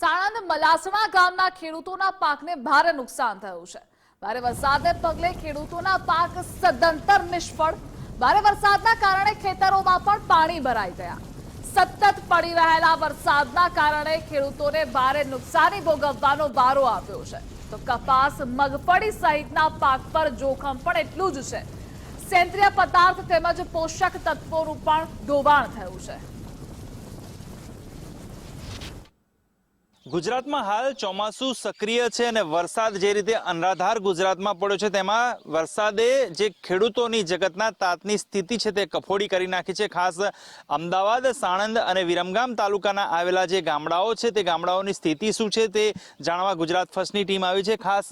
સાણંદ મલાસણા ગામના ખેડૂતોના પાકને ભારે નુકસાન થયું છે. ભારે વરસાદને પગલે ખેડૂતોના પાક સદંતર નિષ્ફળ. ભારે વરસાદના કારણે ખેતરોમાં પણ પાણી ભરાઈ ગયા. સતત પડી રહેલા વરસાદના કારણે ખેડૂતોને ભારે નુકસાની ભોગવવાનો વારો આવ્યો છે. તો કપાસ, મગફળી સહિતના પાક પર જોખમ પણ એટલું જ છે. સેન્દ્રિય પદાર્થ તેમજ પોષક તત્વોનું પણ ધોવાણ થયું છે. ગુજરાતમાં હાલ ચોમાસું સક્રિય છે અને વરસાદ જે રીતે અનરાધાર ગુજરાતમાં પડ્યો છે, તેમાં વરસાદે જે ખેડૂતોની જગતના તાતની સ્થિતિ છે, તે કફોડી કરી નાખી છે. ખાસ અમદાવાદ, સાણંદ અને વિરમગામ તાલુકાના આવેલા જે ગામડાઓ છે, તે ગામડાઓની સ્થિતિ શું છે, તે જાણવા ગુજરાત ફર્સ્ટની ટીમ આવી છે. ખાસ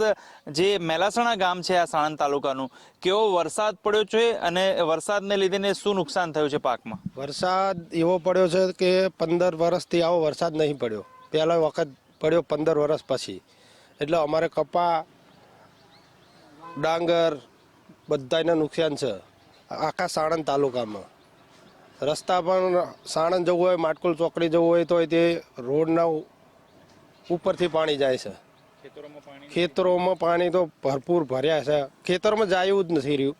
જે મેલાસણા ગામ છે, આ સાણંદ તાલુકાનું, કેવો વરસાદ પડ્યો છે અને વરસાદને લીધે શું નુકસાન થયું છે પાકમાં? વરસાદ એવો પડ્યો છે કે પંદર વર્ષથી આવો વરસાદ નહીં પડ્યો. પહેલા વખત પડ્યો પંદર વર્ષ પછી. એટલે અમારે કપા ડાંગર બધાને નુકસાન છે. આખા સાણંદ તાલુકામાં. રસ્તા પણ સાણંદ જવું હોય માટકુલ ચોકડી જવું હોય તો તે રોડના ઉપરથી પાણી જાય છે. ખેતરોમાં પાણી તો ભરપૂર ભર્યા છે. ખેતરમાં જાય જ નથી રહ્યું.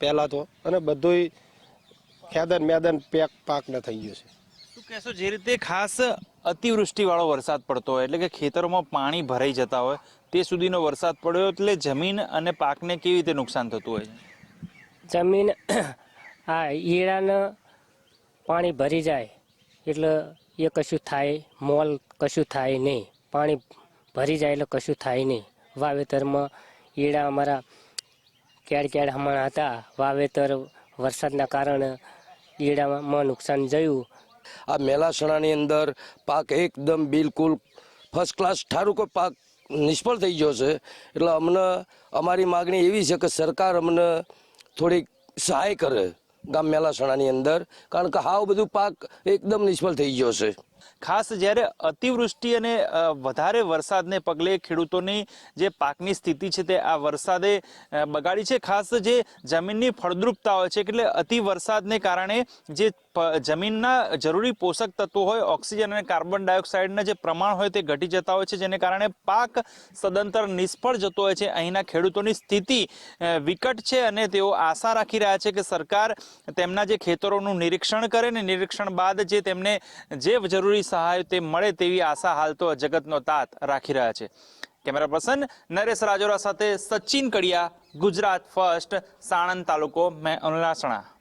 પહેલાં તો. અને બધુંય ખેદન મેદન પેક પાક ન થઈ ગયું છે. શું કહેશો જે રીતે ખાસ અતિવૃષ્ટિવાળો વરસાદ પડતો હોય, એટલે કે ખેતરોમાં પાણી ભરાઈ જતા હોય, તે સુધીનો વરસાદ પડ્યો એટલે જમીન અને પાકને કેવી રીતે નુકસાન થતું હોય જમીન આ ઈયળાને પાણી ભરી જાય, એટલે એ કશું થાય, મોલ કશું થાય નહીં. પાણી ભરી જાય એટલે કશું થાય નહીં. વાવેતરમાં ઈડા અમારા ક્યાર ક્યાર હમણાં હતા. વાવેતર વરસાદના કારણે ઈડામાં નુકસાન જયું. આ મેલાસણાની અંદર પાક એકદમ બિલકુલ ફર્સ્ટ ક્લાસ ઠારું કોઈ પાક નિષ્ફળ થઈ ગયો છે. એટલે અમને, અમારી માગણી એવી છે કે સરકાર અમને થોડીક સહાય કરે ગામ મેલાસણાની અંદર. કારણ કે હાવ બધું પાક એકદમ નિષ્ફળ થઈ ગયો છે. ખાસ જ્યારે અતિવૃષ્ટિ અને વધારે વરસાદને પગલે ખેડૂતોની જે પાકની સ્થિતિ છે તે આ વરસાદે બગાડી છે. ખાસ જે જમીનની ફળદ્રુપતા હોય છે એટલે અતિ વરસાદને કારણે જે જમીનના જરૂરી પોષક તત્વો હોય, ઓક્સિજન અને કાર્બન ડાયોક્સાઇડના જે પ્રમાણ હોય તે ઘટી જતા હોય છે, જેને કારણે પાક સદંતર નિષ્ફળ જતો હોય છે. અહીંના ખેડૂતોની સ્થિતિ વિકટ છે અને તેઓ આશા રાખી રહ્યા છે કે સરકાર તેમના જે ખેતરોનું નિરીક્ષણ કરે ને નિરીક્ષણ બાદ જે તેમને જે જરૂરી સહાય તે મળે તેવી આશા હાલ તો જગતનો તાત રાખી રહ્યા છે. કેમેરા પર્સન નરેશ રાજોરા સાથે સચિન કડિયા, ગુજરાત ફર્સ્ટ, સાણંદ તાલુકો, મેં અનુલાસણા